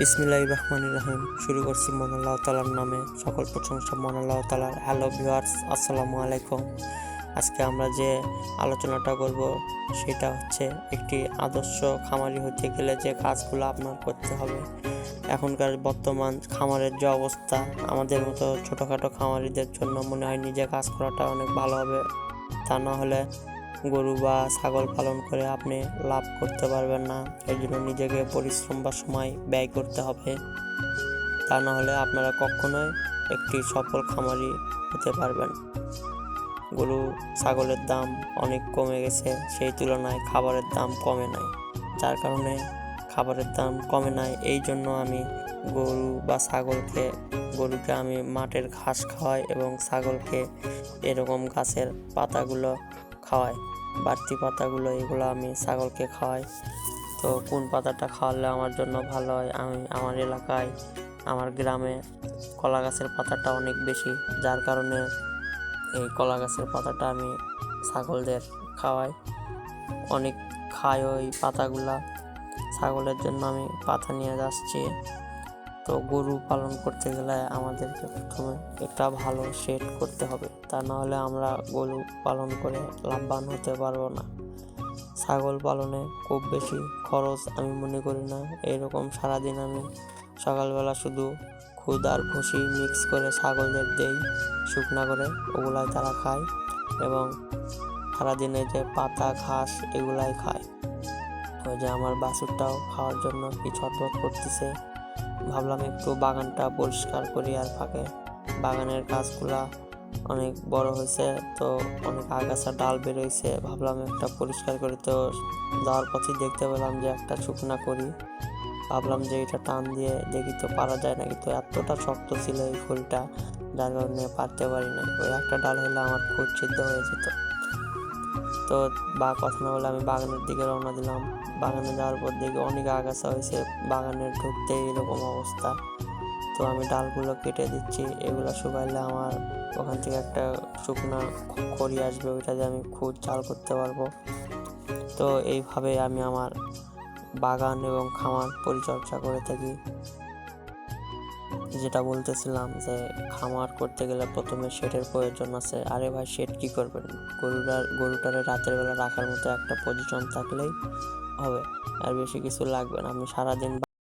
বিসমিল্লাহ রহমান রহিম। শুরু করছি মন আল্লাহ তালার নামে। সকল প্রশংসা মন আল্লাহ তালার হ্যালো ভিউয়ার্স আসসালামু আলাইকুম। আজকে আমরা যে আলোচনাটা করব, সেটা হচ্ছে একটি আদর্শ খামারি হতে গেলে যে কাজগুলো আপনার করতে হবে। এখনকার বর্তমান খামারের যে অবস্থা, আমাদের মতো ছোটোখাটো খামারিদের জন্য মনে হয় নিজে কাজ করাটা অনেক ভালো হবে। তা না হলে গরু বা ছাগল পালন করে আপনি লাভ করতে পারবেন না। এর জন্য নিজেকে পরিশ্রম বা সময় ব্যয় করতে হবে। তা না হলে আপনারা কখনোই একটি সফল খামারি হতে পারবেন। গরু, ছাগলের দাম অনেক কমে গেছে, সেই তুলনায় খাবারের দাম কমে নাই। যার কারণে খাবারের দাম কমে নাই, এই জন্য আমি গরু বা ছাগলকে, গরুকে আমি মাঠের ঘাস খাওয়াই এবং ছাগলকে এরকম গাছের পাতাগুলো খাওয়াই বাড়তি পাতাগুলো, এগুলো আমি ছাগলকে খাওয়াই। তো কোন পাতাটা খাওয়ালে আমার জন্য ভালো হয়? আমি, আমার এলাকায়, আমার গ্রামে কলা গাছের পাতাটা অনেক বেশি। যার কারণে এই কলা গাছের পাতাটা আমি ছাগলদের খাওয়াই। অনেক খায় ওই পাতাগুলা। ছাগলের জন্য আমি পাতা নিয়ে যাচ্ছি। তো গরু পালন করতে গেলে আমাদেরকে প্রথমে একটা ভালো শেড করতে হবে। তা না হলে আমরা গরু পালন করে লাভবান হতে পারব না। ছাগল পালনে খুব বেশি খরচ আমি মনে করি না। এরকম সারাদিন আমি সকালবেলা শুধু খুদ আর ভুসি মিক্স করে ছাগলদের দেই, শুকনা করে ওগুলাই তারা খায় এবং সারাদিনে যে পাতা, ঘাস এগুলাই খায়। ওই যে আমার বাছুরটাও খাওয়ার জন্য কি ছটফট করতেছে। ভাবলাম একটু বাগানটা পরিষ্কার করি আর ফাঁকে। বাগানের গাছগুলা অনেক বড় হয়েছে, তো অনেক আগাছা, ডাল বেরোইছে ভাবলাম একটা পরিষ্কার করি, তো যাওয়ার পথে দেখতে পেলাম যে একটা শুকনা করি ভাবলাম যে এটা টান দিয়ে দেখি তো পারা যায় নাকি, তো এতটা শক্ত ছিল এই ফুলটা যার কারণে পারতে পারি না ওই একটা ডাল হলে আমার খুব সিদ্ধ হয়ে যেত। তো বা কথা না বলে আমি বাগানের দিকে রওনা দিলাম। বাগানে যাওয়ার পর দেখি অনেক আগাছা হয়েছে বাগানে ঢুকতে এরকম অবস্থা। তো আমি ডালগুলো কেটে দিচ্ছি, এগুলো শুকাইলে আমার ওখান থেকে একটা শুকনা খড়ি আসবে, ওইটা দিয়ে আমি খুব চাল করতে পারব। তো এইভাবে আমি আমার বাগান এবং খামার পরিচর্যা করে থাকি। যেটা বলতেছিলাম যে খামার করতে গেলে প্রথমে শেডের প্রয়োজন আছে। আরে ভাই, শেড কি করবেন? গরুটার গরুটারে রাতের বেলা রাখার মতো একটা পজিশন থাকলেই হবে। আর বেশি কিছু লাগবে না। আপনি সারাদিন